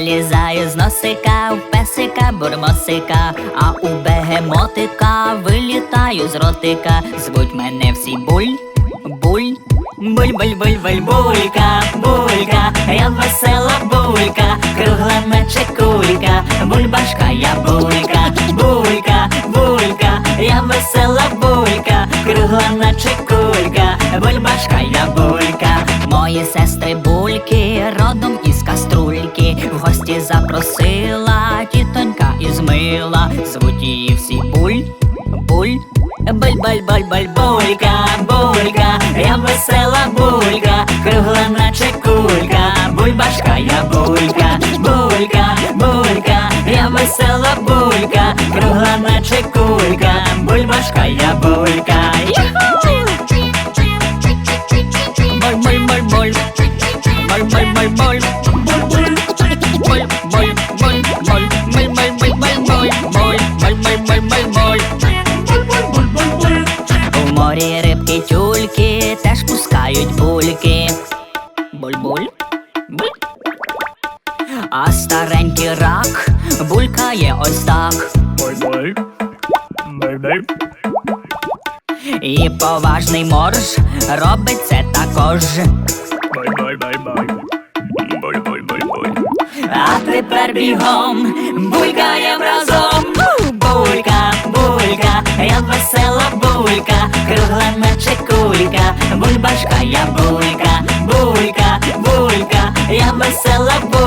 носика, в песика, бурмосика, а у бегемотика вилітаю з ротика. Звуть мене всі буль, буль. Буль, буль, буль, буль, булька, булька, я весела булька, кругла наче кулька, бульбашка, я булька, булька, булька, я весела булька, кругла наче кулька, бульбашка, я булька. Мої сестри гості запросила тітонька із мила, звуть її всі буль, буль. Буль, булька, булька, я весела булька, кругла наче кулька, бульбашка, я булька, булька, булька, я весела булька, кругла наче кулька, бульбашка, я булька. Буль, буль, буль, буль. Буль, буль, буль, буль. Буль. У морі рибки тюльки теж пускають бульки. А старенький рак булькає ось так. І поважний морж робить це також. Бай-бай-бай-бай. Тепер бігом. Булькаєм разом. Булька, булька, я весела булька, кругла наче кулька, бульбашка, я булька, булька, булька, я весела.